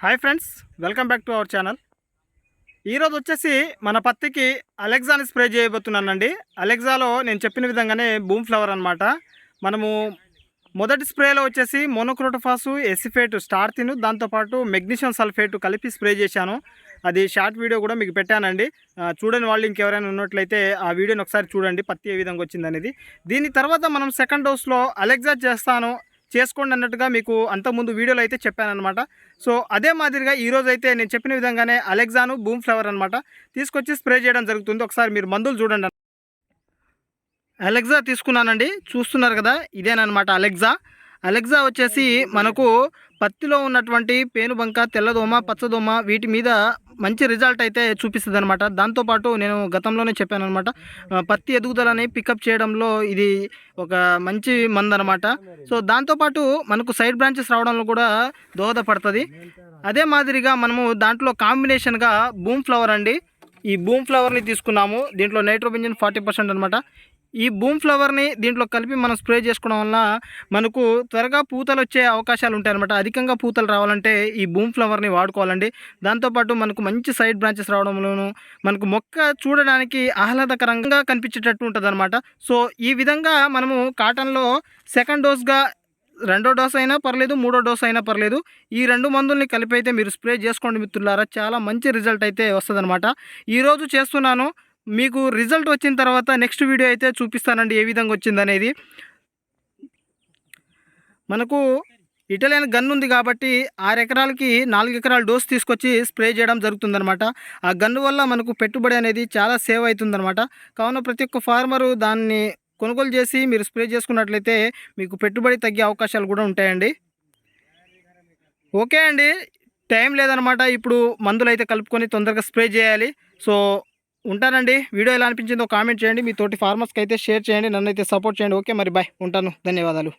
Hi friends welcome back to our channel ఈరోజు వచ్చేసి మన పత్తికి అలెగ్జాని స్ప్రే చేయబోతున్నానండి. అలెగ్జాలో నేను చెప్పిన విధంగానే బూమ్ ఫ్లవర్ అనమాట మనము మొదటి స్ప్రేలో వచ్చేసి మోనోక్రోటోఫాసు ఎసిఫేట్ స్టార్ తిను దాంతోపాటు మెగ్నీషియం సల్ఫేట్ కలిపి స్ప్రే చేశాను. అది షార్ట్ వీడియో కూడా మీకు పెట్టానండి. చూడని వాళ్ళు ఇంకెవరైనా ఉన్నట్లయితే ఆ వీడియోని ఒకసారి చూడండి పత్తి ఏ విధంగా వచ్చిందనేది. దీని తర్వాత మనం సెకండ్ డోస్లో అలెగ్జా చేస్తాను. చేసుకోండి అన్నట్టుగా మీకు అంతకుముందు వీడియోలో అయితే చెప్పానమాట సో అదే మాదిరిగా ఈరోజు అయితే నేను చెప్పిన విధంగానే అలెగ్జాను బూమ్ ఫ్లవర్ అనమాట తీసుకొచ్చి స్ప్రే చేయడం జరుగుతుంది. ఒకసారి మీరు మందులు చూడండి. అలెగ్జా తీసుకున్నానండి. చూస్తున్నారు కదా ఇదేనమాట అలెగ్జా. అలెగ్జా వచ్చేసి మనకు పత్తిలో ఉన్నటువంటి పేనుబంక తెల్లదోమ పచ్చదోమ వీటి మీద మంచి రిజల్ట్ అయితే చూపిస్తుంది అనమాట దాంతోపాటు నేను గతంలోనే చెప్పాను అనమాట పత్తి ఎదుగుదలని పికప్ చేయడంలో ఇది ఒక మంచి మందనమాట అనమాట సో దాంతోపాటు మనకు సైడ్ బ్రాంచెస్ రావడంలో కూడా దోహదపడుతుంది. అదే మాదిరిగా మనము దాంట్లో కాంబినేషన్గా బూమ్ ఫ్లవర్ అండి. ఈ బూమ్ ఫ్లవర్ని తీసుకున్నాము. దీంట్లో నైట్రోబెంజన్ ఫార్టీ పర్సెంట్ అనమాట ఈ బూమ్ ఫ్లవర్ని దీంట్లో కలిపి మనం స్ప్రే చేసుకోవడం వల్ల మనకు త్వరగా పూతలు వచ్చే అవకాశాలు ఉంటాయన్నమాట. అధికంగా పూతలు రావాలంటే ఈ బూమ్ ఫ్లవర్ని వాడుకోవాలండి. దాంతోపాటు మనకు మంచి సైడ్ బ్రాంచెస్ రావడంలోను మనకు మొక్క చూడడానికి ఆహ్లాదకరంగా కనిపించేటట్టు ఉంటుంది సో ఈ విధంగా మనము కాటన్లో సెకండ్ డోస్గా రెండో డోస్ అయినా పర్లేదు మూడో డోస్ అయినా పర్లేదు ఈ రెండు మందుల్ని కలిపి అయితే మీరు స్ప్రే చేసుకోండి మిత్రులారా. చాలా మంచి రిజల్ట్ అయితే వస్తుందన్నమాట. ఈరోజు చేస్తున్నాను. మీకు రిజల్ట్ వచ్చిన తర్వాత నెక్స్ట్ వీడియో అయితే చూపిస్తానండి ఏ విధంగా వచ్చిందనేది మనకు ఇటాలియన్ గన్ ఉంది కాబట్టి ఆరు ఎకరాలకి నాలుగు ఎకరాల డోస్ తీసుకొచ్చి స్ప్రే చేయడం జరుగుతుందనమాట ఆ గన్ను వల్ల మనకు పెట్టుబడి అనేది చాలా సేవ్ అవుతుందనమాట కావున ప్రతి ఒక్క ఫార్మరు దాన్ని కొనుగోలు చేసి మీరు స్ప్రే చేసుకున్నట్లయితే మీకు పెట్టుబడి తగ్గే అవకాశాలు కూడా ఉంటాయండి. ఓకే అండి. టైం లేదనమాట ఇప్పుడు మందులు అయితే కలుపుకొని తొందరగా స్ప్రే చేయాలి. సో ఉంటానండి. వీడియో ఎలా అనిపించిందో కామెంట్ చేయండి. మీ తోటి ఫార్మర్స్కి అయితే షేర్ చేయండి. నన్ను అయితే సపోర్ట్ చేయండి. ఓకే మరి బాయ్ ఉంటాను. ధన్యవాదాలు.